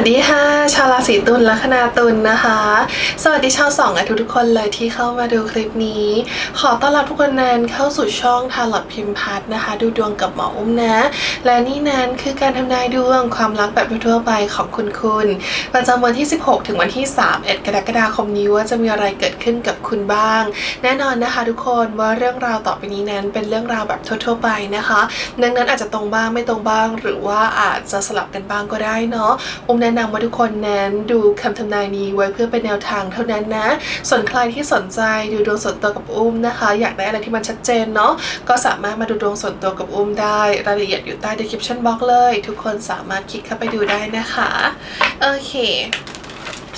วัสดีค่ะ ชาวราศีตุลลัคนาตุลนะคะ สวัสดีชาวสองและทุกคนเลยที่เข้ามาดูคลิปนี้ ขอต้อนรับทุกคนนั้นเข้าสู่ช่องทาร์ลอตพิมพ์พัทนะคะ ดูดวงกับหมออุ้มนะ และนี่นั้นคือการทำนายดวงความรักแบบทั่วไปของคุณคุณประจำวันที่ 16 ถึงวันที่31กรกฎาคมนี้ว่าจะมีอะไรเกิดขึ้นกับคุณบ้าง แน่นอนนะคะ ทุกคนว่าเรื่องราวต่อไปนี้นั้นเป็นเรื่องราวแบบทั่วๆไปนะคะ ดังนั้นอาจจะตรงบ้างไม่ตรงบ้าง หรือว่าอาจจะสลับกันบ้างก็ได้เนาะอุ้มแนะนำว่าทุกคนนั้นดูคำทำนายนี้ไว้เพื่อเป็นแนวทางเท่านั้นนะ ส่วนใครที่สนใจดูดวงส่วนตัวกับอุ้มนะคะ อยากได้อะไรที่มันชัดเจนเนาะก็สามารถมาดูดวงส่วนตัวกับอุ้มได้รายละเอียดอยู่ใต้ description box เลย ทุกคนสามารถคลิกเข้าไปดูได้นะคะโอเค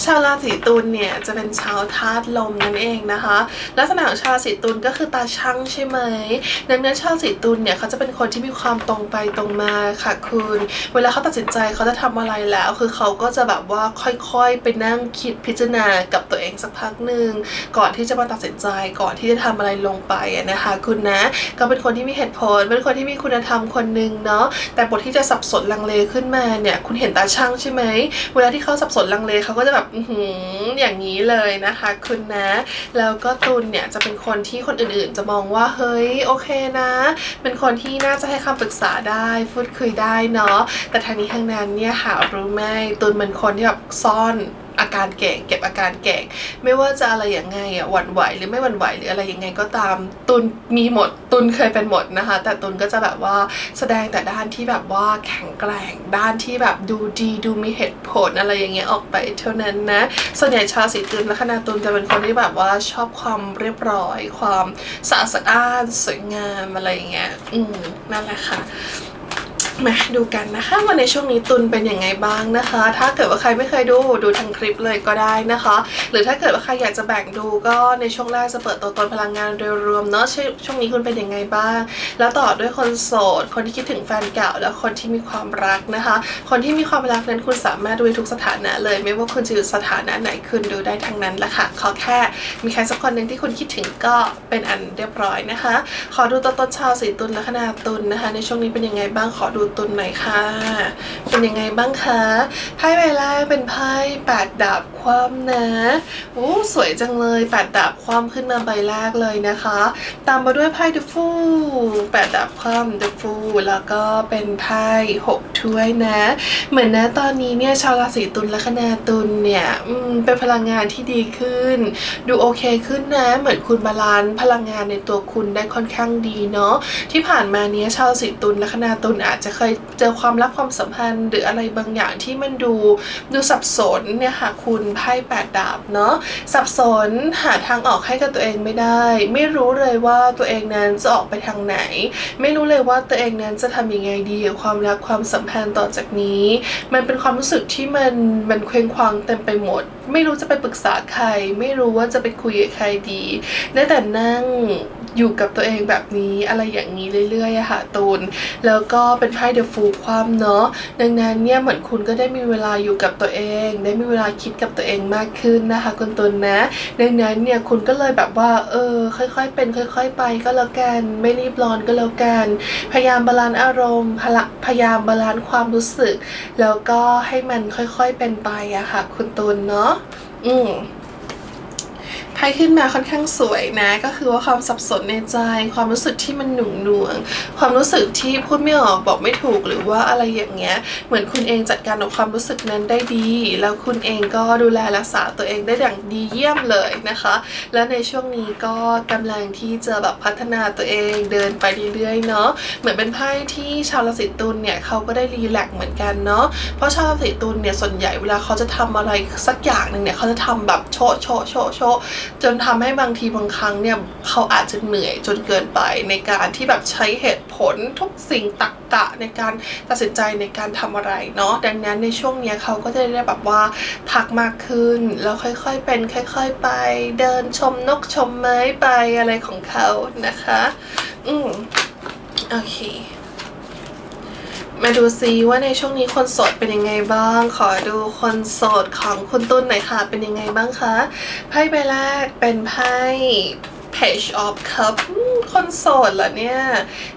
ชาวราศีตุลเนี่ยจะเป็นชาวธาตุลมนั่นเองนะคะ ลักษณะของชาวราศีตุลก็คือตาช่างใช่ไหมดังนั้นชาวราศีตุลเนี่ยเขาจะเป็นคนที่มีความตรงไปตรงมาค่ะคุณ เวลาเขาตัดสินใจเขาจะทำอะไรแล้ว คือเขาก็จะแบบว่าค่อยๆ ไปนั่งคิดพิจารณากับตัวเองสักพักหนึ่งก่อนที่จะมาตัดสินใจก่อนที่จะทำอะไรลงไปนะคะคุณนะก็เป็นคนที่มีเหตุผลเป็นคนที่มีคุณธรรมคนหนึ่งเนาะแต่บทที่จะสับสนลังเลขึ้นมาเนี่ยคุณเห็นตาช่างใช่ไหมเวลาที่เขาสับสนลังเลเขาก็จะแบบอือย่างนี้เลยนะคะ คุณนะ แล้วก็ตุลเนี่ยจะเป็นคนที่คนอื่นๆ จะมองว่าเฮ้ยโอเคนะ เป็นคนที่น่าจะให้คำปรึกษาได้พูดคุยได้เนาะแต่ทางนี้ทางนั้นเนี่ยหารู้ไหมตุลเป็นคนที่แบบซ่อน อาการเก่งเก็บอาการเก่งไม่ว่าจะอะไรอย่างไงอะหวั่นไหวหรือไม่หวั่นไหวหรืออะไรยังไงก็ตามตุนมีหมดตุนเคยเป็นหมดนะคะ แต่ตุนก็จะแบบว่าแสดงแต่ด้านที่แบบว่าแข็งแกร่งด้านที่แบบดูดีดูมีเหตุผลอะไรอย่างเงี้ยออกไปเท่านั้นนะส่วนใหญ่ชาวสีตุลและคณะตุลจะเป็นคนที่แบบว่าชอบความเรียบร้อย ความสะอาดสะอ้านสวยงามอะไรอย่างเงี้ยอืมนั่นแหละค่ะ มาดูกันนะคะว่าในช่วงนี้ตุนเป็นยังไงบ้างนะคะ ถ้าเกิดว่าใครไม่เคยดูดูทางคลิปเลยก็ได้นะคะ หรือถ้าเกิดว่าใครอยากจะแบ่งดูก็ในช่วงแรกจะเปิดตัวตนพลังงานโดยรวมเนาะช่วช่วงนี้คุณเป็นยังไงบ้าง แล้วต่อด้วยคนโสด คนที่คิดถึงแฟนเก่า แล้วคนที่มีความรักนะคะ คนที่มีความรักนั้นคุณสามารถดูทุกสถานะเลย ไม่ว่าคุณจะอยู่สถานะไหนคุณดูได้ทั้งนั้นแหละค่ะขอแค่มีใครสักคนหนึ่งที่คุณคิดถึงก็เป็นอันเรียบร้อยนะคะ ขอดูตัวตนชาวสีตุลและคณะตุลนะคะ ในช่วงนี้เป็นยังไงบ้างขอดูตุลหน่อยค่ะ เป็นยังไงบ้างคะไพ่ใบแรกเป็นไพ่แปดดาบคว่ำนะโอ้สวยจังเลยแปดดาบคว่ำขึ้นมาใบแรกเลยนะคะ ตามมาด้วยไพ่เดอะฟูแปดดาบคว่ำเดอะฟูแล้วก็เป็นไพ่หกถ้วยนะ เหมือนนะตอนนี้เนี่ยชาวราศีตุลและคณะตุลเนี่ยอืมเป็นพลังงานที่ดีขึ้น ดูโอเคขึ้นนะ เหมือนคุณบาลานซ์พลังงานในตัวคุณได้ค่อนข้างดีเนาะที่ผ่านมาเนี้ยชาวราศีตุลและคณะตุลอาจจะเคยเจอความรักความสัมพันธ์ หรืออะไรบางอย่างที่มันดูดูสับสนเนี่ยค่ะคุณไพ่แปดดาบเนาะสับสนหาทางออกให้กับตัวเองไม่ได้ ไม่รู้เลยว่าตัวเองนั้นจะออกไปทางไหน ไม่รู้เลยว่าตัวเองนั้นจะทำยังไงดีกับความรักความสัมพันธ์ต่อจากนี้ มันเป็นความรู้สึกที่มันมันเคว้งคว้างเต็มไปหมด ไม่รู้จะไปปรึกษาใคร ไม่รู้ว่าจะไปคุยกับใครดีได้แต่นั่ง อยู่กับตัวเองแบบนี้อะไรอย่างนี้เรื่อยๆอะค่ะตูน แล้วก็เป็นไพ่เดอะฟูความเนาะดังนั้นเนี่ยเหมือนคุณก็ได้มีเวลาอยู่กับตัวเอง ได้มีเวลาคิดกับตัวเองมากขึ้นนะคะคุณตุลนะ ดังนั้นเนี่ยคุณก็เลยแบบว่าเออค่อยๆเป็นค่อย ๆ ไปก็แล้วกันไม่รีบร้อนก็แล้วกันพยายามบาลานซ์อารมณ์พละพยายามบาลานซ์ความรู้สึก แล้วก็ให้มันค่อยๆเป็นไปอะค่ะ คุณตุลเนาะอืม ไพ่ขึ้นมาค่อนข้างสวยนะ ก็คือว่าความสับสนในใจ ความรู้สึกที่มันหนุ่งหน่วง ความรู้สึกที่พูดไม่ออกบอกไม่ถูกหรือว่าอะไรอย่างเงี้ย เหมือนคุณเองจัดการกับความรู้สึกนั้นได้ดี แล้วคุณเองก็ดูแลรักษาตัวเองได้อย่างดีเยี่ยมเลยนะคะ และในช่วงนี้ก็กำลังที่จะแบบพัฒนาตัวเองเดินไปเรื่อยๆเนาะเหมือนเป็นไพ่ที่ชาวราศีตุลเนี่ยเขาก็ได้รีแลกซ์เหมือนกันเนาะเพราะชาวราศีตุลเนี่ยส่วนใหญ่เวลาเขาจะทำอะไรสักอย่างหนึ่งเนี่ยเขาจะทำแบบโชะโชะโชะโชะจนทำให้บางทีบางครั้งเนี่ยเขาอาจจะเหนื่อยจนเกินไปในการที่แบบใช้เหตุผลทุกสิ่งตรรกะในการตัดสินใจในการทำอะไรเนาะดังนั้นในช่วงเนี้ยเขาก็จะได้แบบว่าพักมากขึ้นแล้วค่อยๆเป็น ค่อย ๆ ไป เดินชมนกชมไม้ไปอะไรของเขานะคะ อืมโอเค มาดูซิว่าในช่วงนี้คนโสดเป็นยังไงบ้าง ขอดูคนโสดของคุณตุ้นหน่อยค่ะ เป็นยังไงบ้างคะ ไพ่ใบแรกเป็นไพ่ Page of Cup คนโสดเหรอเนี่ย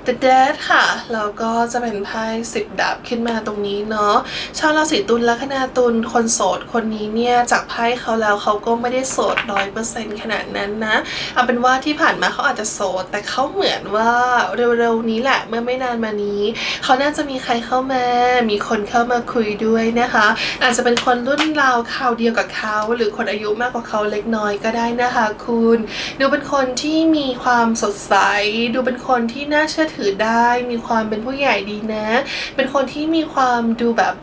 The Dead ค่ะ แล้วก็จะเป็นไพ่สิบดาบขึ้นมาตรงนี้เนาะชาวราศีตุลแลัคนาตุลคนโสดคนนี้เนี่ยจากไพ่เขาแล้วเขาก็ไม่ได้โสดร้อยเปอร์เซ็นต์ขนาดนั้นนะ เอาเป็นว่าที่ผ่านมาเขาอาจจะโสด แต่เขาเหมือนว่าเร็วๆนี้แหละเมื่อไม่นานมานี้ เขาน่าจะมีใครเข้ามา มีคนเข้ามาคุยด้วยนะคะ อาจจะเป็นคนรุ่นราวคราวเดียวกับเขาหรือคนอายุมากกว่าเขาเล็กน้อยก็ได้นะคะ คุณ ดูเป็นคนนที่มีความสดใส ดูเป็นคนที่น่าเชื่อถือได้ มีความเป็นผู้ใหญ่ดีนะ เป็นคนที่มีความดูแบบ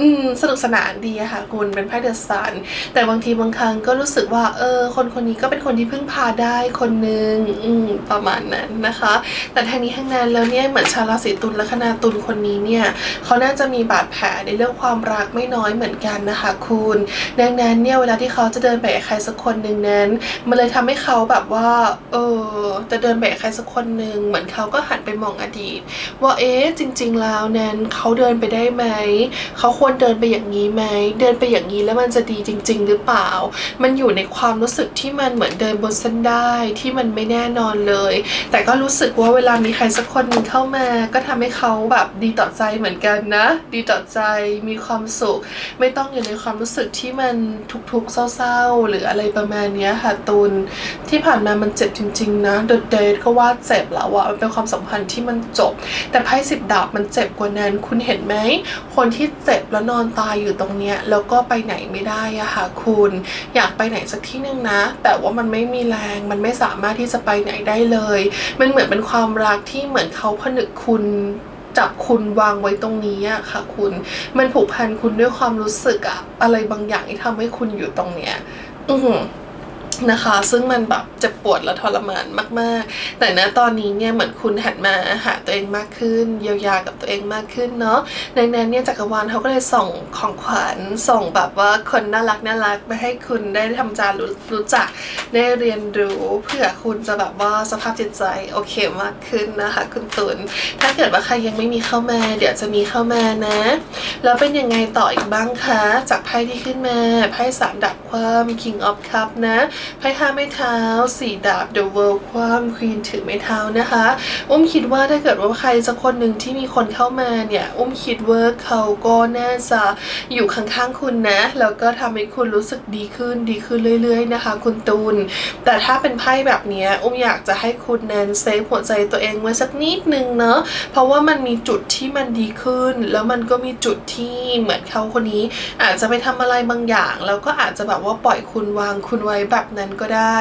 อืมสนุกสนานดีอะค่ะ คุณเป็นไพ่เดอะซันแต่บางทีบางครั้งก็รู้สึกว่า เออ คนคนนี้ก็เป็นคนที่พึ่งพาได้คนหนึ่งอืมประมาณนั้นนะคะ แต่ทางนี้ทางนั้นแล้วเนี่ยเหมือนชาวราศีตุลและคนาตุลคนนี้เนี่ยเขาน่าจะมีบาดแผลในเรื่องความรักไม่น้อยเหมือนกันนะคะคุณ ดังนั้นเนี่ยเวลาที่เขาจะเดินไปกับใครสักคนหนึ่งนั้นมันเลยทำให้เขาแบบว่า เออ จะเดินไปกับใครสักคนหนึ่งเหมือนเขาก็หันไปมองอดีต ว่าเอ๊ะจริง ๆ แล้วนั้นเขาเดินไปได้ไหมเขาควรเดินไปอย่างนี้ไหมเดินไปอย่างนี้แล้วมันจะดีจริง ๆ หรือเปล่า มันอยู่ในความรู้สึกที่มันเหมือนเดินบนเส้นได้ที่มันไม่แน่นอนเลย แต่ก็รู้สึกว่าเวลามีใครสักคนหนึ่งเข้ามา ก็ทำให้เขาแบบดีต่อใจเหมือนกันนะ ดีต่อใจมีความสุข ไม่ต้องอยู่ในความรู้สึกที่มันทุกๆเศร้าๆ หรืออะไรประมาณนี้ค่ะตุลที่ผ่านมามันเจ็บจริง ๆ นะ The Date ก็ว่าเจ็บแล้วอะมันเป็นความสัมพันธ์ที่มันจบ แต่ไพ่สิบดาบมันเจ็บกว่านั้นคุณเห็นไหมคนที่เจ็บแล้วแล้วนอนตายอยู่ตรงเนี้ยแล้วก็ไปไหนไม่ได้อะค่ะคุณ อยากไปไหนสักที่หนึ่งนะ แต่ว่ามันไม่มีแรงมันไม่สามารถที่จะไปไหนได้เลย มันเหมือนเป็นความรักที่เหมือนเขาผนึกคุณจับคุณวางไว้ตรงนี้อะค่ะ คุณ มันผูกพันคุณด้วยความรู้สึกอะอะไรบางอย่างที่ทำให้คุณอยู่ตรงเนี้ย อือ นะคะ ซึ่งมันแบบเจ็บปวดและทรมานมาก ๆ แต่ณตอนนี้เนี่ยเหมือนคุณหันมาหาตัวเองมากขึ้น เยียวยากับตัวเองมากขึ้นเนาะดังนั้นเนี่ยจักรวาลเขาก็เลยส่งของขวัญส่งแบบว่าคนน่ารักน่ารักไปให้คุณได้ทำจารรู้รู้จักได้เรียนรู้เพื่อคุณจะแบบว่าสภาพจิตใจโอเคมากขึ้นนะคะ คุณตุลถ้าเกิดว่าใครยังไม่มีเข้ามา เดี๋ยวจะมีเข้ามานะ แล้วเป็นยังไงต่ออีกบ้างคะจากไพ่ที่ขึ้นมาไพ่สามดาบความ King of Cup นะไพ่ห้าไม้เท้าสี่ดาบ The World ความ Queen ถือไม้เท้านะคะ อุ้มคิดว่าถ้าเกิดว่าใครสักคนหนึ่งที่มีคนเข้ามาเนี่ย อุ้มคิดว่าเขาก็น่าจะอยู่ข้างๆคุณนะ แล้วก็ทำให้คุณรู้สึกดีขึ้นดีขึ้นเรื่อย ๆ นะคะ คุณตูน แต่ถ้าเป็นไพ่แบบเนี้ยอุ้มอยากจะให้คุณแนนเซฟหัวใจตัวเองไว้สักนิดนึงเนาะเพราะว่ามันมีจุดที่มันดีขึ้น แล้วมันก็มีจุดที่เหมือนเขาคนนี้ อาจจะไปทำอะไรบางอย่าง แล้วก็อาจจะแบบว่าปล่อยคุณวางคุณไว้แบบนั้นก็ได้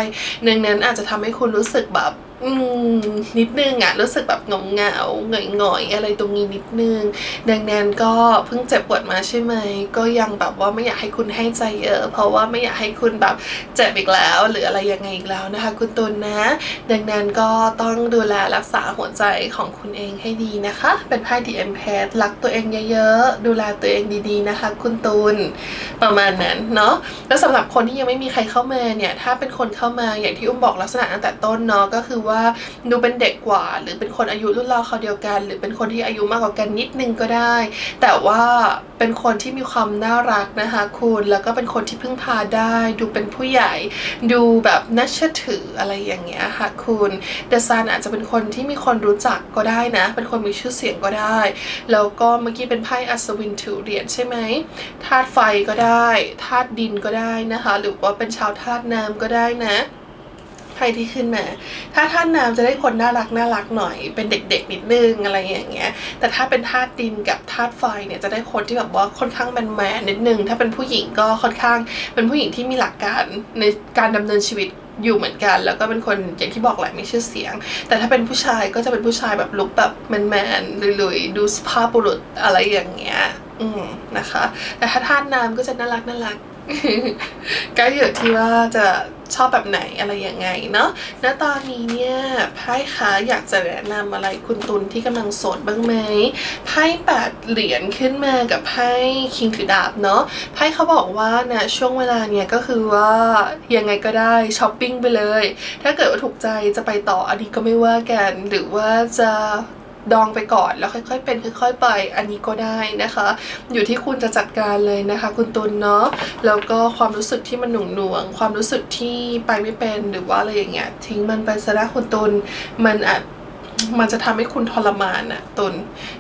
ดังนั้นอาจจะทำให้คุณรู้สึกแบบ อืมนิดนึงอะรู้สึกแบบเงาเงาหงอยหงอยอะไรตรงนี้นิดนึง ดังนั้นก็เพิ่งเจ็บปวดมาใช่ไหม ก็ยังแบบว่าไม่อยากให้คุณให้ใจเยอะ เพราะว่าไม่อยากให้คุณแบบเจ็บอีกแล้ว หรืออะไรยังไงอีกแล้วนะคะ คุณตุลนะ ดังนั้นก็ต้องดูแลรักษาหัวใจของคุณเองให้ดีนะคะ เป็นไพ่ดีเอ็มแพรักตัวเองเยอะๆดูแลตัวเองดีๆนะคะ คุณตุลประมาณนั้นเนาะแล้วสำหรับคนที่ยังไม่มีใครเข้ามาเนี่ยถ้าเป็นคนเข้ามาอย่างที่อุ้มบอกลักษณะตั้งแต่ต้นเนาะก็คือว่าดูเป็นเด็กกว่า หรือเป็นคนอายุรุ่นราวเขาเดียวกัน หรือเป็นคนที่อายุมากกว่ากันนิดนึงก็ได้ แต่ว่าเป็นคนที่มีความน่ารักนะคะคุณแล้วก็เป็นคนที่พึ่งพาได้ ดูเป็นผู้ใหญ่ดูแบบน่าเชื่อถืออะไรอย่างเงี้ยค่ะคุณเดซานอาจจะเป็นคนที่มีคนรู้จักก็ได้นะ เป็นคนมีชื่อเสียงก็ได้ แล้วก็เมื่อกี้เป็นไพ่อัศวินถือเหรียญใช่ไหมธาตุไฟก็ได้ธาตุดินก็ได้นะคะ หรือว่าเป็นชาวธาตุน้ำก็ได้นะ ไพ่ที่ขึ้นมา ถ้าธาตุน้ำจะได้คนน่ารักน่ารักหน่อย เป็นเด็กๆนิดนึงอะไรอย่างเงี้ย แต่ถ้าเป็นธาตุดินกับธาตุไฟเนี่ยจะได้คนที่แบบว่าค่อนข้างแมนแมนๆนิดนึง ถ้าเป็นผู้หญิงก็ค่อนข้างเป็นผู้หญิงที่มีหลักการในการดำเนินชีวิตอยู่เหมือนกัน แล้วก็เป็นคนอย่างที่บอกแหละมีชื่อเสียง แต่ถ้าเป็นผู้ชายก็จะเป็นผู้ชายแบบลุกแบบแมนแมนๆลุยๆดูสภาพบุรุษอะไรอย่างเงี้ยอืมนะคะ แต่ถ้าธาตุน้ำก็จะน่ารักน่ารัก ก็อยู่ที่ว่าจะชอบแบบไหนอะไรยังไงเนาะ ณ ตอนนี้เนี่ยไพ่คะอยากจะแนะนำอะไรคุณตุลที่กำลังโสดบ้างไหมไพ่แปดเหรียญขึ้นมากับไพ่คิงถือดาบเนาะ ไพ่เขาบอกว่านะช่วงเวลาเนี่ยก็คือว่ายังไงก็ได้ช้อปปิ้งไปเลย ถ้าเกิดว่าถูกใจจะไปต่ออันนี้ก็ไม่ว่ากันหรือว่าจะ ดองไปก่อนแล้วค่อย ๆ เป็นค่อย ๆ ไป อันนี้ก็ได้นะคะ อยู่ที่คุณจะจัดการเลยนะคะ คุณตุลเนาะแล้วก็ความรู้สึกที่มันหน่วงหน่วงๆความรู้สึกที่ไปไม่เป็นหรือว่าอะไรอย่างเงี้ยทิ้งมันไปซะนะคุณตุลมันอาจมันจะทำให้คุณทรมานอะตุล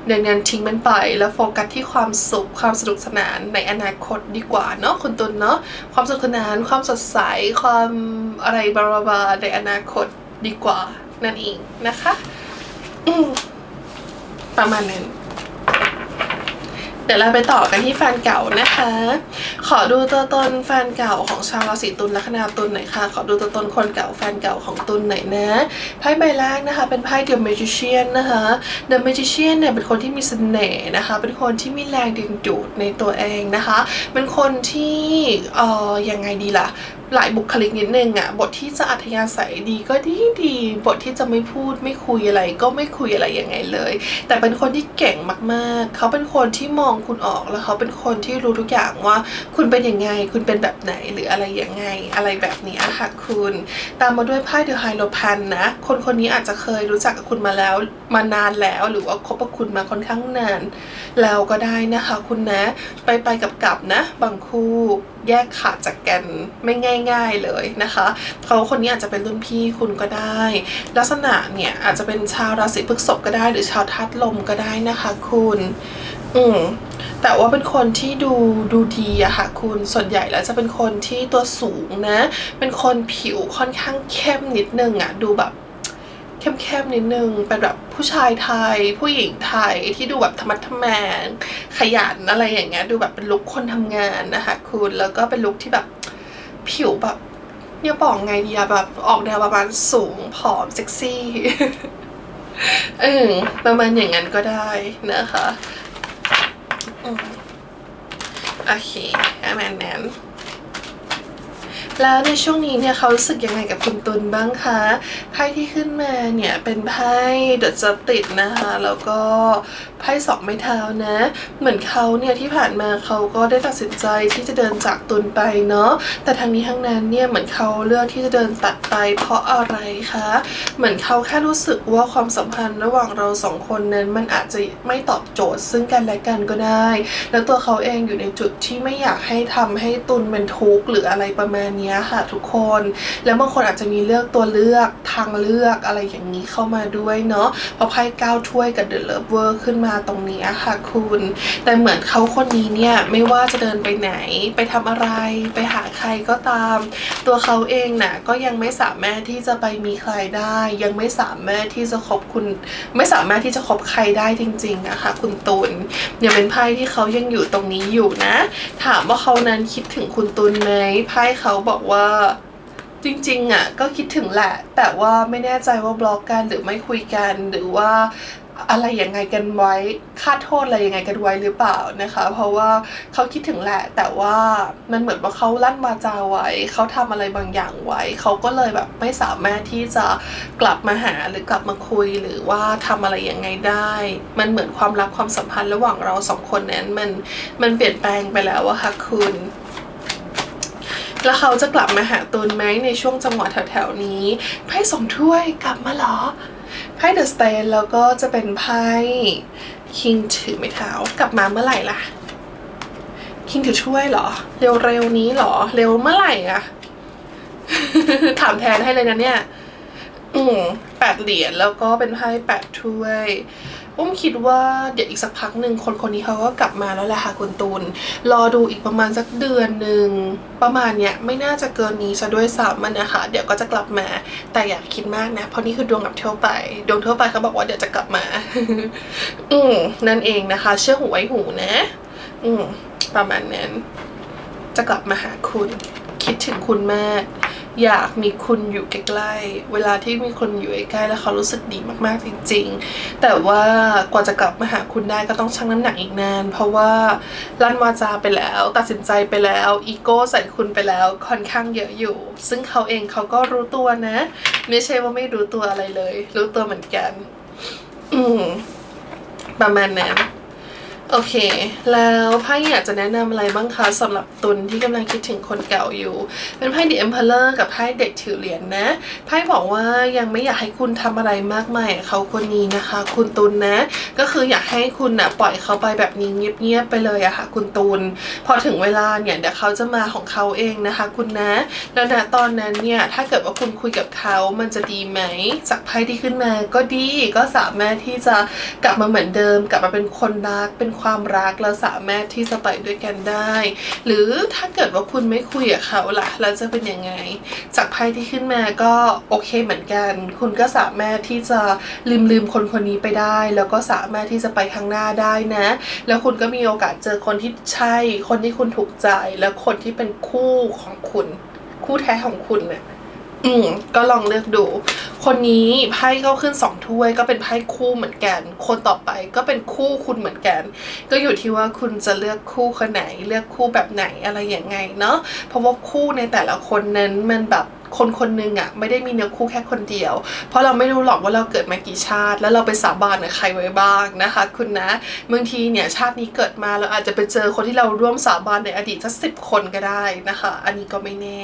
ดังนั้นทิ้งมันไปแล้วโฟกัสที่ความสุขความสนุกสนานในอนาคตดีกว่าเนาะคุณตุลเนาะความสนุกสนานความสดใสความอะไรบลาบลาในอนาคตดีกว่านั่นเองนะคะ อืม ประมาณนั้น เดี๋ยวเราไปต่อกันที่แฟนเก่านะคะ ขอดูตัวตนแฟนเก่าของชาวราศีตุลลัคนาตุลหน่อยค่ะ ขอดูตัวตนคนเก่าแฟนเก่าของตุลหน่อยนะ ไพ่ใบแรกนะคะ เป็นไพ่ The Magician นะคะ The Magician เนี่ยเป็นคนที่มีเสน่ห์นะคะ เป็นคนที่มีแรงดึงดูดในตัวเองนะคะ เป็นคนที่เอ่อยังไงดีล่ะ หลายบุคลิกนิดนึงอะ่ะบทที่จะอัธยาศัยดีก็ดีดีบทที่จะไม่พูดไม่คุยอะไร ก็ไม่คุยอะไรยังไงเลย แต่เป็นคนที่เก่งมากๆ เขาเป็นคนที่มองคุณออกแล้วเขาเป็นคนที่รู้ทุกอย่างว่า คุณเป็นยังไง คุณเป็นแบบไหนหรืออะไรยังไง อะไรแบบนี้ค่ะคุณ ตามมาด้วยไพ่เดอะไฮโลพันนะ คนคนนี้อาจจะเคยรู้จักกับคุณมาแล้วมานานแล้ว หรือว่าคบกับคุณมาค่อนข้างนาน แล้วก็ได้นะคะ คุณนะ ไปไปกับกับนะ บางคู่ แยกขาดจากกันไม่ง่าย ๆเลยนะคะเขาคนนี้อาจจะเป็นรุ่นพี่คุณก็ได้ ลักษณะเนี่ยอาจจะเป็นชาวราศีพฤษภก็ได้ หรือชาวธาตุลมก็ได้นะคะคุณ อืมแต่ว่าเป็นคนที่ดูดูดีอะค่ะคุณส่วนใหญ่แล้วจะเป็นคนที่ตัวสูงนะ เป็นคนผิวค่อนข้างเข้มนิดนึงอะดูแบบ เข้มๆนิดนึงเป็นแบบผู้ชายไทย ผู้หญิงไทยที่ดูแบบธรรมะทแมงขยันอะไรอย่างเงี้ยดูแบบเป็นลุคคนทำงานนะคะคุณแล้วก็เป็นลุคที่แบบผิวแบบเนี่ยบอกไงดีอะแบบออกแนวประมาณสูงผอมเซ็กซี่เออประมาณอย่างนั้นก็ได้นะคะโอเคประมาณนั้น แล้วในช่วงนี้เนี่ยเขารู้สึกยังไงกับคุณตุลบ้างคะไพ่ที่ขึ้นมาเนี่ยเป็นไพ่เดอะจัติดนะคะแล้วก็ไพ่สองไม้เท้านะ เหมือนเขาเนี่ยที่ผ่านมาเขาก็ได้ตัดสินใจที่จะเดินจากตุลไปเนาะแต่ทางนี้ทางนั้นเนี่ยเหมือนเขาเลือกที่จะเดินตัดไป เพราะอะไรคะเหมือนเขาแค่รู้สึกว่าความสัมพันธ์ระหว่างเราสองคนนั้นมันอาจจะไม่ตอบโจทย์ซึ่งกันและกันก็ได้ แล้วตัวเขาเองอยู่ในจุดที่ไม่อยากให้ทำให้ตุลเป็นทุกข์หรืออะไรประมาณเนี้ยค่ะทุกคน แล้วบางคนอาจจะมีเลือกตัวเลือกทางเลือกอะไรอย่างนี้เข้ามาด้วยเนาะเพราะไพ่ก้าถ้วยกับเดอะเลิฟเวอร์ขึ้นมาตรงนี้ค่ะคุณ แต่เหมือนเขาคนนี้เนี่ยไม่ว่าจะเดินไปไหนไปทำอะไรไปหาใครก็ตาม ตัวเขาเองน่ะก็ยังไม่สามารถที่จะไปมีใครได้ ยังไม่สามารถที่จะคบคุณ ไม่สามารถที่จะคบใครได้จริงๆนะคะคุณตุลยังเป็นไพ่ที่เขายังอยู่ตรงนี้อยู่นะ ถามว่าเขานั้นคิดถึงคุณตุลไหมไพ่เขาบอกอกว่าจริงๆอะก็คิดถึงแหละ แต่ว่าไม่แน่ใจว่าบล็อกกันหรือไม่คุยกันหรือว่าอะไรยังไงกันไว้ค่าโทษอะไรยังไงกันไว้หรือเปล่านะคะ เพราะว่าเขาคิดถึงแหละ แต่ว่ามันเหมือนว่าเขาลั่นวาจาไว้ เขาทำอะไรบางอย่างไว้ เขาก็เลยแบบไม่สามารถที่จะกลับมาหาหรือกลับมาคุยหรือว่าทำอะไรยังไงได้ มันเหมือนความรักความสัมพันธ์ระหว่างเราสองคนนั้นมันมันเปลี่ยนแปลงไปแล้วอะค่ะคุณ แล้วเขาจะกลับมาหาตูนไหมในช่วงจังหวะแถวๆนี้ ไพ่สองถ้วยกลับมาเหรอ ไพ่เดอะสเตนแล้วก็จะเป็นไพ่คิงถือไม้เท้ากลับมาเมื่อไหร่ล่ะ คิงถือถ้วยเหรอ เร็วๆนี้เหรอ เร็วเมื่อไหร่อะถามแทนให้เลยนะเนี่ย อืมแปดเหรียญแล้วก็เป็นไพ่แปดถ้วย อุ้มคิดว่าเดี๋ยวอีกสักพักหนึ่งคนคนนี้เขาก็กลับมาแล้วแหละค่ะคุณตูน รอดูอีกประมาณสักเดือนหนึ่งประมาณเนี้ยไม่น่าจะเกินนี้ซะด้วยซ้ำมันนะคะ เดี๋ยวก็จะกลับมา แต่อย่าคิดมากนะ เพราะนี่คือดวงกับเที่ยวไป ดวงเที่ยวไปเขาบอกว่าเดี๋ยวจะกลับมา อืมนั่นเองนะคะ เชื่อหูไว้หูนะ อืมประมาณนั้น จะกลับมาหาคุณ คิดถึงคุณมาก อยากมีคุณอยู่ใกล้ๆ เวลาที่มีคนอยู่ใกล้ๆแล้วเขารู้สึกดีมากๆจริง ๆ แต่ว่ากว่าจะกลับมาหาคุณได้ก็ต้องชั่งน้ำหนักอีกนาน เพราะว่าลั่นวาจาไปแล้ว ตัดสินใจไปแล้วอีโก้ใส่คุณไปแล้วค่อนข้างเยอะอยู่ ซึ่งเขาเองเขาก็รู้ตัวนะ ไม่ใช่ว่าไม่รู้ตัวอะไรเลย รู้ตัวเหมือนกัน อืมประมาณนั้น โอเค แล้วไพ่อยากจะแนะนำอะไรบ้างคะสำหรับตุนที่กำลังคิดถึงคนเก่าอยู่ เป็นไพ่ The Emperor กับไพ่เด็กถือเหรียญนะไพ่บอกว่ายังไม่อยากให้คุณทำอะไรมากมายเขาคนนี้นะคะ คุณตุนนะ ก็คืออยากให้คุณนะปล่อยเขาไปแบบนี้เงียบๆไปเลยอะค่ะ คุณตุนพอถึงเวลาเนี่ยเดี๋ยวเขาจะมาของเขาเองนะคะ คุณนะ แล้วณตอนนั้นเนี่ยถ้าเกิดว่าคุณคุยกับเขามันจะดีไหมจากไพ่ที่ขึ้นมาก็ดีก็สามารถที่จะกลับมาเหมือนเดิม กลับมาเป็นคนรักเป็นความรักแล้วสามารถที่จะไปด้วยกันได้ หรือถ้าเกิดว่าคุณไม่คุยกับเขาล่ะแล้วจะเป็นยังไง จากไพ่ที่ขึ้นมาก็โอเคเหมือนกัน คุณก็สามารถที่จะลืมลืมคนคนนี้ไปได้ แล้วก็สามารถที่จะไปข้างหน้าได้นะ แล้วคุณก็มีโอกาสเจอคนที่ใช่ คนที่คุณถูกใจ แล้วคนที่เป็นคู่ของคุณ คู่แท้ของคุณเนี่ย อืมก็ลองเลือกดู คนนี้ไพ่ก็ขึ้นสองถ้วยก็เป็นไพ่คู่เหมือนกัน คนต่อไปก็เป็นคู่คุณเหมือนกัน ก็อยู่ที่ว่าคุณจะเลือกคู่คนไหน เลือกคู่แบบไหนอะไรอย่างไงเนาะเพราะว่าคู่ในแต่ละคนนั้นมันแบบคนคนหนึงอะไม่ได้มีเนื้อคู่แค่คนเดียว เพราะเราไม่รู้หรอกว่าเราเกิดมากี่ชาติ แล้วเราไปสาบานกับใครไว้บ้างนะคะ คุณนะบางทีเนี่ยชาตินี้เกิดมาเราอาจจะไปเจอคนที่เราร่วมสาบานในอดีตสักสิบคนก็ได้นะคะ อันนี้ก็ไม่แน่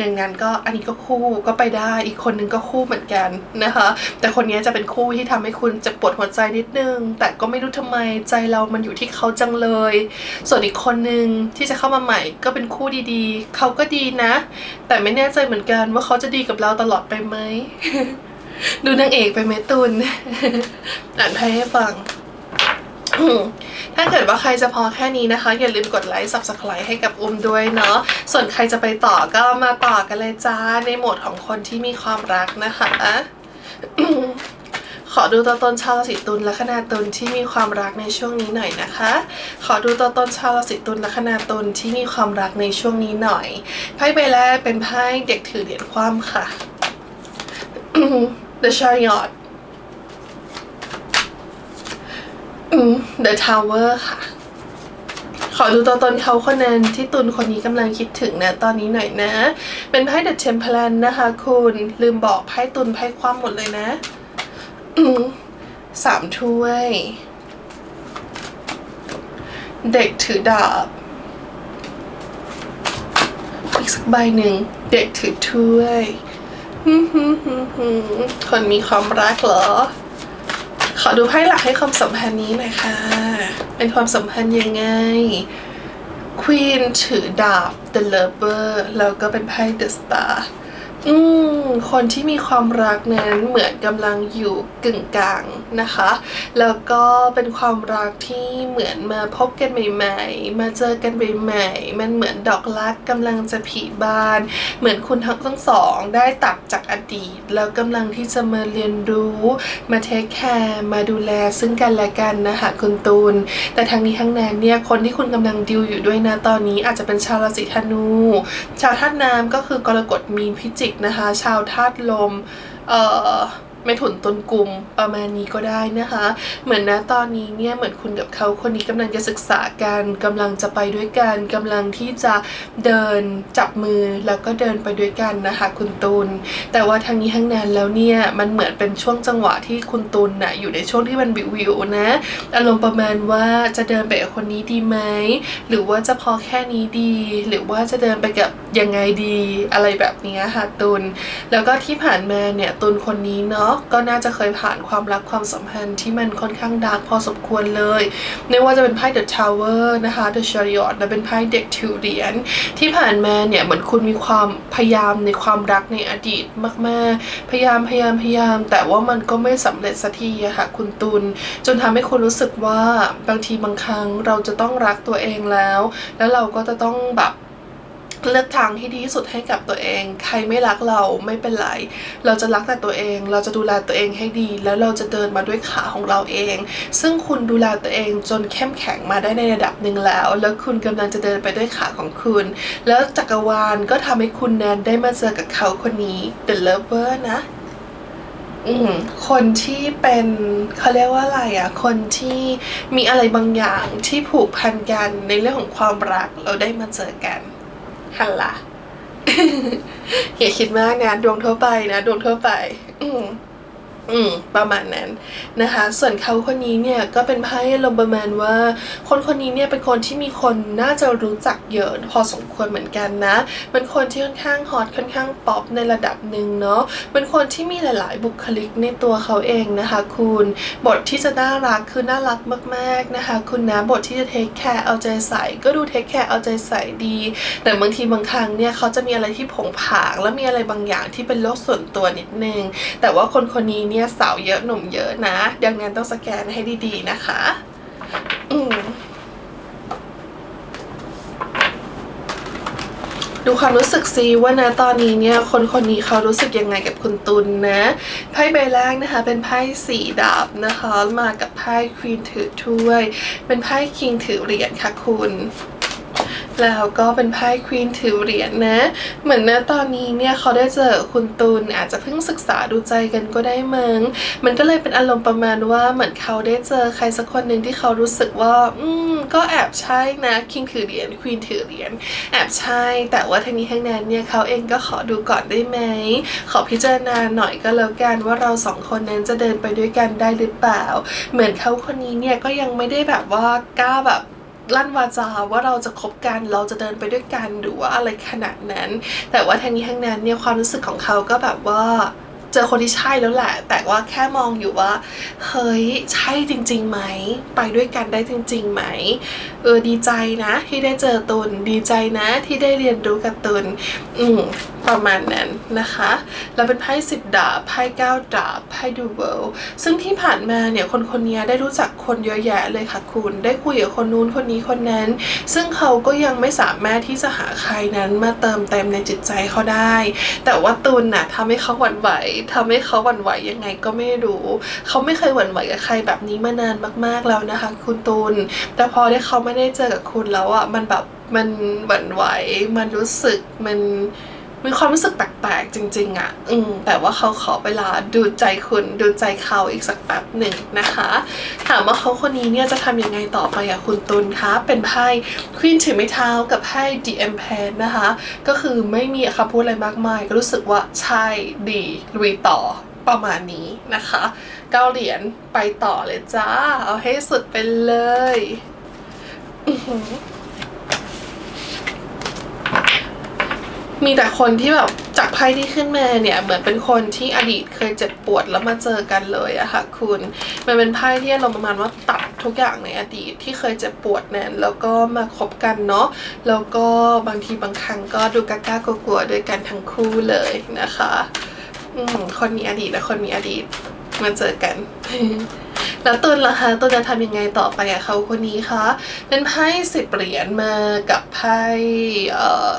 ดังนั้นก็อันนี้ก็คู่ก็ไปได้อีกคนนึงก็คู่เหมือนกันนะคะ แต่คนนี้จะเป็นคู่ที่ทำให้คุณเจ็บปวดหัวใจนิดนึง แต่ก็ไม่รู้ทำไมใจเรามันอยู่ที่เขาจังเลย ส่วนอีกคนนึงที่จะเข้ามาใหม่ก็เป็นคู่ดีๆเขาก็ดีนะ แต่ไม่แน่ใจเหมือนกันว่าเขาจะดีกับเราตลอดไปไหม ดูนางเอกไปไหมตุนอ่านไพ่ให้ฟัง ถ้าเกิดว่าใครจะพอแค่นี้นะคะ อย่าลืมกดไลค์ subscribe ให้กับอุ้มด้วยเนาะ ส่วนใครจะไปต่อก็มาต่อกันเลยจ้า ในโหมดของคนที่มีความรักนะคะ ขอดูตัวตนชาวราศีตุลและคณาตุลที่มีความรักในช่วงนี้หน่อยนะคะ ขอดูตัวตนชาวราศีตุลและคณาตุลที่มีความรักในช่วงนี้หน่อย ไพ่ใบแรกเป็นไพ่เด็กถือเหรียญคว่ำค่ะ The ChariotThe Tower ค่ะ ขอดูตัวตนเขาคนนั้นที่ตุนคนนี้กำลังคิดถึงนะตอนนี้หน่อยนะ เป็นไพ่ The Temperance นะคะคุณ ลืมบอกไพ่ตุนไพ่คว่ำหมดเลยนะ สามถ้วย เด็กถือดาบ อีกสักใบหนึ่ง เด็กถือถ้วยฮึมฮึมฮึมฮึ่มคนมีความรักเหรอ ขอดูไพ่หลักให้ความสัมพันธ์นี้หน่อยค่ะ เป็นความสัมพันธ์ยังไง Queen ถือดาบ The Lover แล้วก็เป็นไพ่ The Star อืมคนที่มีความรักนั้นเหมือนกำลังอยู่กึ่งกลางนะคะ แล้วก็เป็นความรักที่เหมือนมาพบกันใหม่ ๆ มาเจอกันใหม่ๆ มันเหมือนดอกรักกำลังจะผลิบาน เหมือนคุณทั้งทั้งสอง ได้ตัดจากอดีต แล้วกำลังที่จะมาเรียนรู้ มาเทคแคร์มาดูแลซึ่งกันและกันนะคะคุณตูน แต่ทั้งนี้ทั้งนั้นเนี่ยคนที่คุณกำลังดิวอยู่ด้วยนะตอนนี้อาจจะเป็นชาวราศีธนู ชาวธาตุน้ำก็คือกรกฎมีนพิจิกกนะคะ ชาวธาตุลม เอ่อ เมถุนตุลกุมประมาณนี้ก็ได้นะคะ เหมือนนะตอนนี้เนี่ยเหมือนคุณกับเขาคนนี้กำลังจะศึกษากันกำลังจะไปด้วยกันกำลังที่จะเดินจับมือแล้วก็เดินไปด้วยกันนะคะคุณตูน แต่ว่าทางนี้ทั้งนั้นแล้วเนี่ยมันเหมือนเป็นช่วงจังหวะที่คุณตูนน่ะอยู่ในช่วงที่มันวิววิวนะอารมณ์ประมาณว่าจะเดินไปกับคนนี้ดีไหมหรือว่าจะพอแค่นี้ดี หรือว่าจะเดินไปกับยังไงดีอะไรแบบนี้ค่ะตุนแล้วก็ที่ผ่านมาเนี่ยตุนคนนี้เนาะก็น่าจะเคยผ่านความรักความสัมพันธ์ที่มันค่อนข้างดาร์กพอสมควรเลย ไม่ว่าจะเป็นไพ่ The Tower นะคะ The Chariot และเป็นไพ่เด็กถือเหรียญที่ผ่านมาเนี่ยเหมือนคุณมีความพยายามในความรักในอดีตมากๆ พยายามพยายามพยายาม แต่ว่ามันก็ไม่สำเร็จสักทีอะค่ะคุณตุลจนทำให้คุณรู้สึกว่าบางทีบางครั้งเราจะต้องรักตัวเองแล้ว แล้วเราก็จะต้องแบบ เลือกทางที่ดีที่สุดให้กับตัวเอง ใครไม่รักเราไม่เป็นไร เราจะรักแต่ตัวเอง เราจะดูแลตัวเองให้ดี แล้วเราจะเดินมาด้วยขาของเราเอง ซึ่งคุณดูแลตัวเองจนเข้มแข็งมาได้ในระดับหนึ่งแล้ว แล้วคุณกำลังจะเดินไปด้วยขาของคุณ แล้วจักรวาลก็ทำให้คุณแนนได้มาเจอกับเขาคนนี้ The Lover นะอืมคนที่เป็นเขาเรียกว่าอะไรอะ คนที่มีอะไรบางอย่างที่ผูกพันกันในเรื่องของความรักเราได้มาเจอกัน ฮัลล่ะอย่าคิดมากนะดวงทั่วไปนะ ดวงทั่วไป อื อืมประมาณนั้นนะคะ ส่วนเขาคนนี้เนี่ยก็เป็นไพ่ลมประมาณว่า คนคนนี้เนี่ยเป็นคนที่มีคนน่าจะรู้จักเยอะพอสมควรเหมือนกันนะเป็นคนที่ค่อนข้างฮอตค่อนข้างป๊อปในระดับหนึ่งเนาะเป็นคนที่มีหลาย ๆ บุคลิกในตัวเขาเองนะคะ คุณบทที่จะน่ารักคือน่ารักมาก ๆนะคะ คุณนะบทที่จะเทคแคร์เอาใจใส่ก็ดูเทคแคร์เอาใจใส่ดี แต่บางทีบางครั้งเนี่ยเขาจะมีอะไรที่ผงผาง และมีอะไรบางอย่างที่เป็นโลกส่วนตัวนิดนึงแต่ว่าคนคนนี้เนี่ยสาวเยอะหนุ่มเยอะนะ ดังนั้นต้องสแกนให้ดีๆนะคะ อืมดูความรู้สึกซิว่านะตอนนี้เนี่ยคนคนนี้เขารู้สึกยังไงกับคุณตุลนะไพ่ใบแรกนะคะ เป็นไพ่สีดาบนะคะ มากับไพ่ควีนถือถ้วย เป็นไพ่คิงถือเหรียญค่ะคุณ แล้วก็เป็นไพ่ควีนถือเหรียญนะ เหมือนนะตอนนี้เนี่ยเขาได้เจอคุณตูนอาจจะเพิ่งศึกษาดูใจกันก็ได้มึงมันก็เลยเป็นอารมณ์ประมาณว่าเหมือนเขาได้เจอใครสักคนหนึ่งที่เขารู้สึกว่า อืมก็แอบใช่นะคิงถือเหรียญควีนถือเหรียญแอบใช่ แต่ว่าทั้งนี้ทั้งนั้นเนี่ยเขาเองก็ขอดูก่อนได้ไหมขอพิจารณาหน่อยก็แล้วกันว่าเราสองคนนั้นจะเดินไปด้วยกันได้หรือเปล่า เหมือนเขาคนนี้เนี่ยก็ยังไม่ได้แบบว่ากล้าแบบ ลั่นวาจาว่าเราจะคบกันเราจะเดินไปด้วยกันหรือว่าอะไรขนาดนั้น แต่ว่าทั้งนี้ทั้งนั้นเนี่ยความรู้สึกของเขาก็แบบว่า เจอคนที่ใช่แล้วแหละ แต่ว่าแค่มองอยู่ว่า เฮ้ย ใช่จริงๆไหม ไปด้วยกันได้จริงๆไหม เออดีใจนะ ที่ได้เจอตุนดีใจนะ ที่ได้เรียนรู้กับตุนอืมประมาณนั้นนะคะ แล้วเป็นไพ่สิบดาบไพ่เก้าดาบไพ่ดูเวิลซึ่งที่ผ่านมาเนี่ยคนคนนี้ได้รู้จักคนเยอะแยะเลยค่ะคุณ ได้คุยกับคนนู้นคนนี้คนนั้น ซึ่งเขาก็ยังไม่สามารถที่จะหาใครนั้นมาเติมเต็มในจิตใจเขาได้ แต่ว่าตุนน่ะทำให้เขาหวั่นไหวทำให้เขาหวั่นไหวยังไงก็ไม่รู้ เขาไม่เคยหวั่นไหวกับใครแบบนี้มานานมาก ๆแล้วนะคะ คุณตูน แต่พอได้เขาไม่ได้เจอกับคุณแล้วอะมันแบบมันหวั่นไหว มันรู้สึกมัน มีความรู้สึกแปลกๆจริง ๆอะ อืมแต่ว่าเขาขอเวลาดูใจคุณดูใจเขาอีกสักแป๊บหนึ่งนะคะ ถามว่าเขาคนนี้เนี่ยจะทำยังไงต่อไปอะคุณตุลคะ เป็นไพ่ควีนถือไม้เท้ากับไพ่ The e m p a n นะคะ ก็คือไม่มีคำพูดอะไรมากมาย ก็รู้สึกว่าใช่ดีลุยต่อประมาณนี้นะคะเก้าเหรียญไปต่อเลยจ้า เอาให้สุดไปเลย อื้อหือ มีแต่คนที่แบบจากไพ่ที่ขึ้นมาเนี่ยเหมือนเป็นคนที่อดีตเคยเจ็บปวดแล้วมาเจอกันเลยอะค่ะคุณมันเป็นไพ่ที่เราประมาณว่าตัดทุกอย่างในอดีตที่เคยเจ็บปวดนั้นแล้วก็มาคบกันเนาะแล้วก็บางทีบางครั้งก็ดูกล้ากลัวๆด้วยกันทั้งคู่เลยนะคะอืคนมีอดีตและคนมีอดีตมาเจอกัน แล้วตุนล่ะคะตุนจะทำยังไงต่อไปอะเขาคนนี้คะเป็นไพ่สิบเหรียญมากับไพ่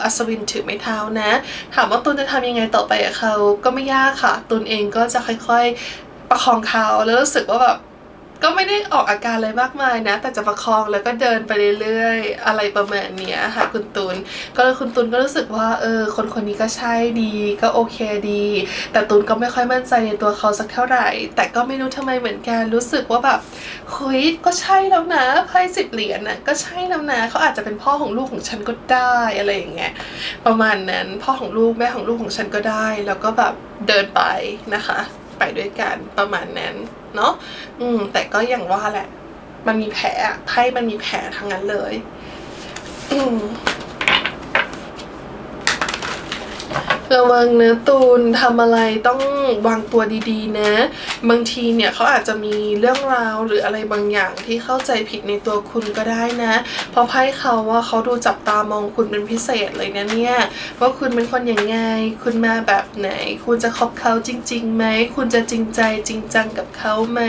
อัศวินถือไม้เท้านะ ถามว่าตุนจะทำยังไงต่อไปกับเขาก็ไม่ยากค่ะตุนเองก็จะค่อยๆประคองเขาแล้วรู้สึกว่าแบบ ก็ไม่ได้ออกอาการอะไรมากมายนะ แต่จะประคองแล้วก็เดินไปเรื่อยๆ อะไรประมาณเนี้ยค่ะคุณตุลก็เลยคุณตุลก็รู้สึกว่าเออคนคนนี้ก็ใช่ดีก็โอเคดี แต่ตุลก็ไม่ค่อยมั่นใจในตัวเขาสักเท่าไหร่ แต่ก็ไม่รู้ทำไมเหมือนกันรู้สึกว่าแบบเฮ้ยก็ใช่แล้วนะไพ่สิบเหรียญน่ะก็ใช่แล้วนะเขาอาจจะเป็นพ่อของลูกของฉันก็ได้อะไรอย่างเงี้ยประมาณนั้นพ่อของลูกแม่ของลูกของฉันก็ได้ แล้วก็แบบเดินไปนะคะ ไปด้วยกันประมาณนั้น เนาะอืม แต่ก็อย่างว่าแหละ มันมีแผลไพ่มันมีแผลทั้งนั้นเลย อืม ระวังนะตูนทำอะไรต้องวางตัวดีๆนะ บางทีเนี่ยเขาอาจจะมีเรื่องราวหรืออะไรบางอย่างที่เข้าใจผิดในตัวคุณก็ได้นะ เพราะไพ่เขาว่าเขาดูจับตามองคุณเป็นพิเศษเลยนะเนี่ยว่าคุณเป็นคนอย่างไง คุณมาแบบไหน คุณจะคบเขาจริงๆไหมคุณจะจริงใจจริงจังกับเขาไหม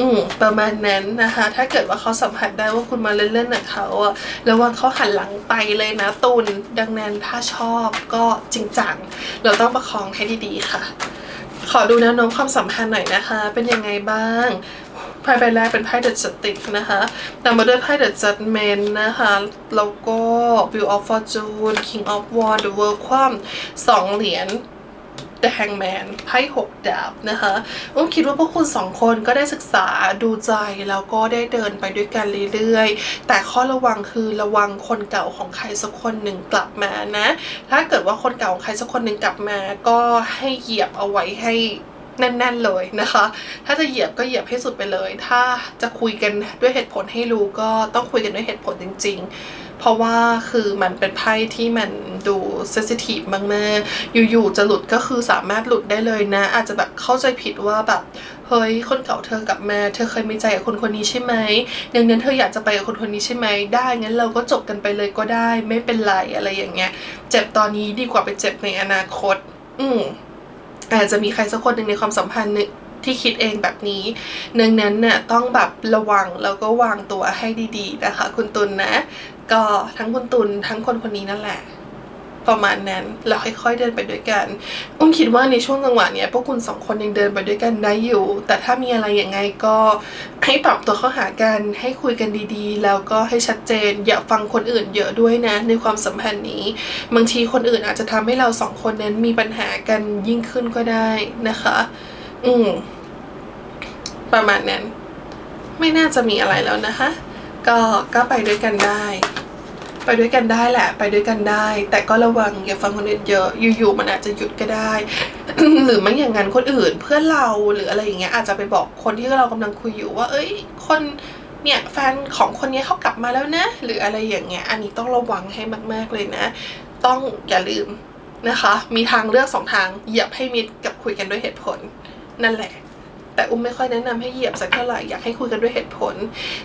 อืมประมาณนั้นนะคะถ้าเกิดว่าเขาสัมผัสได้ว่าคุณมาเล่นๆกับเขาอะระวังเขาหันหลังไปเลยนะตุนดังนั้นถ้าชอบก็จริงจังเราต้องประคองให้ดีๆค่ะ ขอดูแนวโน้มความสัมพันธ์หน่อยนะคะ เป็นยังไงบ้างไพ่ใบแรกเป็นไพ่เดอะจัตติกนะคะตามมาด้วยไพ่เดอะจัดเมนนะคะแล้วก็ Wheel of Fortune King of Wands The World คว่ำสองเหรียญ The Hangman ไพ่หกดาบนะคะอุ้มคิดว่าพวกคุณสองคนก็ได้ศึกษาดูใจแล้วก็ได้เดินไปด้วยกันเรื่อยๆ แต่ข้อระวังคือระวังคนเก่าของใครสักคนหนึ่งกลับมานะ ถ้าเกิดว่าคนเก่าของใครสักคนหนึ่งกลับมาก็ให้เหยียบเอาไว้ให้แน่นๆเลยนะคะ ถ้าจะเหยียบก็เหยียบให้สุดไปเลย ถ้าจะคุยกันด้วยเหตุผลให้รู้ก็ต้องคุยกันด้วยเหตุผลจริง ๆ เพราะว่าคือมันเป็นไพ่ที่มันดูเซนซิทีฟมากๆอยู่ๆจะหลุดก็คือสามารถหลุดได้เลยนะ อาจจะแบบเข้าใจผิดว่าแบบเฮ้ยคนเก่าเธอกลับมา เธอเคยมีใจกับคนคนนี้ใช่ไหมดังนั้นเธออยากจะไปกับคนคนนี้ใช่ไหมได้งั้นเราก็จบกันไปเลยก็ได้ ไม่เป็นไรอะไรอย่างเงี้ย เจ็บตอนนี้ดีกว่าไปเจ็บในอนาคต อืมอาจจะมีใครสักคนหนึ่งในความสัมพันธ์นี่ย ที่คิดเองแบบนี้ดังนั้นน่ะต้องแบบระวังแล้วก็วางตัวให้ดีๆนะคะ คุณตุลนนะก็ทั้งคุณตุลทั้งคนคนนี้นั่นแหละ ประมาณนั้นแล้วค่อยๆเดินไปด้วยกัน อุ้มคิดว่าในช่วงจังหวะเนี้ยพวกคุณสองคนยังเดินไปด้วยกันได้อยู่ แต่ถ้ามีอะไรอย่างไงก็ให้ปรับตัวเข้าหากันให้คุยกันดีๆ แล้วก็ให้ชัดเจน อย่าฟังคนอื่นเยอะด้วยนะ ในความสัมพันธ์นี้ บางทีคนอื่นอาจจะทำให้เราสองคนนั้นมีปัญหากันยิ่งขึ้นก็ได้นะคะ อืม ประมาณนั้น ไม่น่าจะมีอะไรแล้วนะคะ ก็ก็ไปด้วยกันได้ ไปด้วยกันได้แหละ ไปด้วยกันได้ แต่ก็ระวังอย่าฟังคนอื่นเยอะอยู่ๆมันอาจจะหยุดก็ได้ หรือไม่อย่างนั้นคนอื่นเพื่อนเราหรืออะไรอย่างเงี้ยอาจจะไปบอกคนที่เรากำลังคุยอยู่ว่า เอ้ย คนเนี่ยแฟนของคนนี้เขากลับมาแล้วนะ หรืออะไรอย่างเงี้ย อันนี้ต้องระวังให้มาก ๆเลยนะ ต้องอย่าลืมนะคะ มีทางเลือกสองทางเหยียบให้มิดกับคุยกันด้วยเหตุผล นั่นแหละ แต่อุ้มไม่ค่อยแนะนำให้เหยียบสักเท่าไหร่อยากให้คุยกันด้วยเหตุผล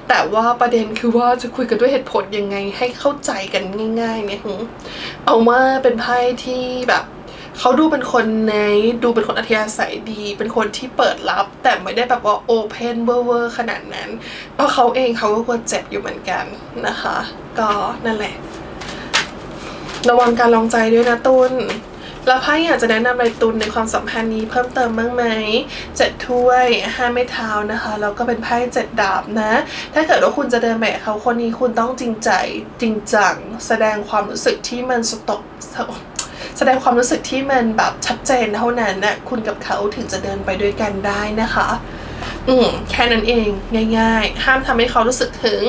แต่ว่าประเด็นคือว่าจะคุยกันด้วยเหตุผลยังไงให้เข้าใจกันง่ายๆเนี่ยหึเอาว่าเป็นไพ่ที่แบบเขาดูเป็นคนในดูเป็นคนอัธยาศัยดี เป็นคนที่เปิดรับ แต่ไม่ได้แบบว่าโอเพนเวอร์ขนาดนั้น เพราะเขาเองเขาก็กลัวเจ็บอยู่เหมือนกันนะคะ ก็นั่นแหละ ระวังการลองใจด้วยนะตุ้น แล้วไพ่อยากจะแนะนำอะไรตุนในความสัมพันธ์นี้เพิ่มเติมบ้างไหมเจ็ดถ้วยห้าไม้เท้านะคะ แล้วก็เป็นไพ่เจ็ดดาบนะ ถ้าเกิดว่าคุณจะเดินแบบเขาคนนี้คุณต้องจริงใจจริงจัง แสดงความรู้สึกที่มันสตกแสดงความรู้สึกที่มันแบบชัดเจนเท่านั้นนะคุณกับเขาถึงจะเดินไปด้วยกันได้นะคะ อืมแค่นั้นเองง่าย ๆ ห้ามทำให้เขารู้สึกถึง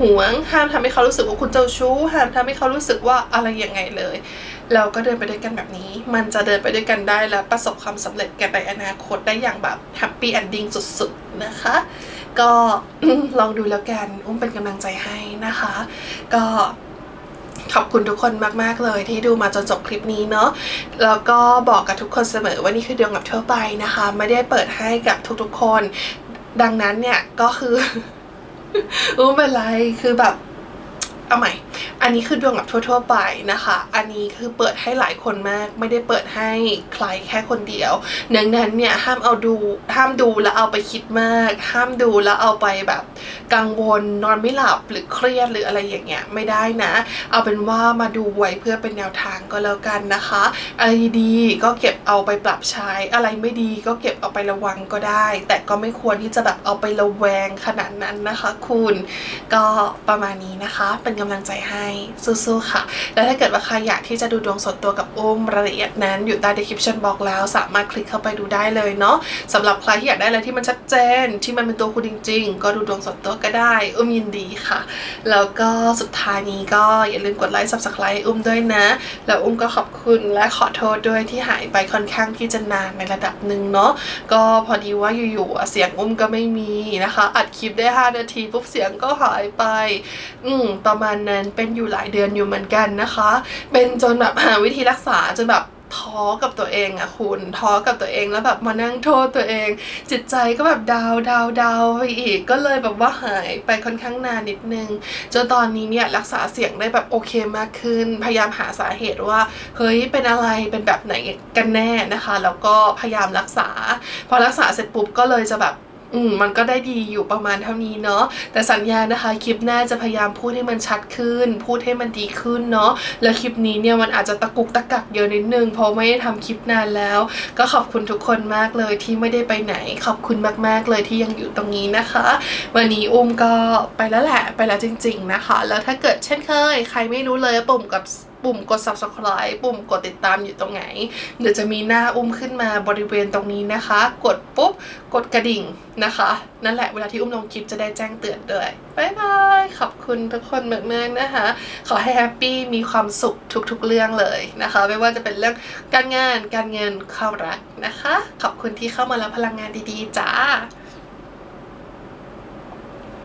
หวง ห้ามทำให้เขารู้สึกว่าคุณเจ้าชู้ ห้ามทำให้เขารู้สึกว่าอะไรยังไงเลยเราก็เดินไปด้วยกันแบบนี้ มันจะเดินไปด้วยกันได้และประสบความสำเร็จแกันในอนาคตได้อย่างแบบแฮปปี้แอนดิ้งสุดๆนะคะ ก็ลองดูแล้วกันอุ้มเป็นกำลังใจให้นะคะ ก็ขอบคุณทุกคนมาก ๆ เลยที่ดูมาจนจบคลิปนี้เนาะ แล้วก็บอกกับทุกคนเสมอว่านี่คือดวงกับทั่วไปนะคะ ไม่ได้เปิดให้กับทุกๆคน ดังนั้นเนี่ยก็คืออุ้มเป็นไรคือแบบ เอาใหม่ อันนี้คือดวงแบบทั่ว ๆ ไปนะคะ อันนี้คือเปิดให้หลายคนมาก ไม่ได้เปิดให้ใครแค่คนเดียวดังนั้นเนี่ยห้ามเอาดู ห้ามดูแล้วเอาไปคิดมาก ห้ามดูแล้วเอาไปแบบกังวลนอนไม่หลับหรือเครียดหรืออะไรอย่างเงี้ยไม่ได้นะ เอาเป็นว่ามาดูไว้เพื่อเป็นแนวทางก็แล้วกันนะคะ อะไรดีก็เก็บเอาไปปรับใช้ อะไรไม่ดีก็เก็บเอาไประวังก็ได้ แต่ก็ไม่ควรที่จะแบบเอาไประแวงขนาดนั้นนะคะ คุณ ก็ประมาณนี้นะคะเป็นกำลังใจให้สู้ๆค่ะ แล้วถ้าเกิดว่าใครอยากที่จะดูดวงสดตัวกับอุ้มรายละเอียดนั้นอยู่ใต้ description บอกแล้ว สามารถคลิกเข้าไปดูได้เลยเนาะสำหรับใครที่อยากได้อะไรที่มันชัดเจน ที่มันเป็นตัวคุณจริง ๆ ก็ดูดวงสดตัวก็ได้ อุ้มยินดีค่ะ แล้วก็สุดท้ายนี้ก็อย่าลืมกดไลค์ subscribe อุ้มด้วยนะ แล้วอุ้มก็ขอบคุณและขอโทษด้วยที่หายไปค่อนข้างที่จะนานในระดับหนึ่งเนาะก็พอดีว่าอยู่ๆเสียงอุ้มก็ไม่มีนะคะ อัดคลิปได้ 5 นาทีปุ๊บเสียงก็หายไป อืมประมาณนั้นเป็นอยู่หลายเดือนอยู่เหมือนกันนะคะ เป็นจนแบบหาวิธีรักษาจนแบบท้อกับตัวเองอะคุณท้อกับตัวเองแล้วแบบมานั่งโทษตัวเอง จิตใจก็แบบดาวดาวดาวไปอีก ก็เลยแบบว่าหายไปค่อนข้างนานนิดนึงจนตอนนี้เนี่ยรักษาเสียงได้แบบโอเคมากขึ้น พยายามหาสาเหตุว่าเฮ้ยเป็นอะไรเป็นแบบไหนกันแน่นะคะ แล้วก็พยายามรักษา พอรักษาเสร็จปุ๊บก็เลยจะแบบ อืมมันก็ได้ดีอยู่ประมาณเท่านี้เนาะแต่สัญญานะคะคลิปหน้าจะพยายามพูดให้มันชัดขึ้น พูดให้มันดีขึ้นเนาะแล้วคลิปนี้เนี่ยมันอาจจะตะกุกตะกักเยอะนิดนึงเพราะไม่ได้ทำคลิปนานแล้ว ก็ขอบคุณทุกคนมากเลยที่ไม่ได้ไปไหน ขอบคุณมากๆเลยที่ยังอยู่ตรงนี้นะคะ วันนี้อุ้มก็ไปแล้วแหละไปแล้วจริง ๆนะคะ แล้วถ้าเกิดเช่นเคย ใครไม่รู้เลยปุ่มกับ ปุ่มกด subscribe ปุ่มกดติดตามอยู่ตรงไหน เดี๋ยวจะมีหน้าอุ้มขึ้นมาบริเวณตรงนี้นะคะ กดปุ๊บ กดกระดิ่งนะคะ นั่นแหละเวลาที่อุ้มลงคลิปจะได้แจ้งเตือนด้วยบายบาย ขอบคุณทุกคนมากๆนะคะ ขอให้แฮปปี้มีความสุขทุกๆเรื่องเลยนะคะ ไม่ว่าจะเป็นเรื่องการงานการเงินความรักนะคะ ขอบคุณที่เข้ามาแล้วพลังงานดีๆจ้า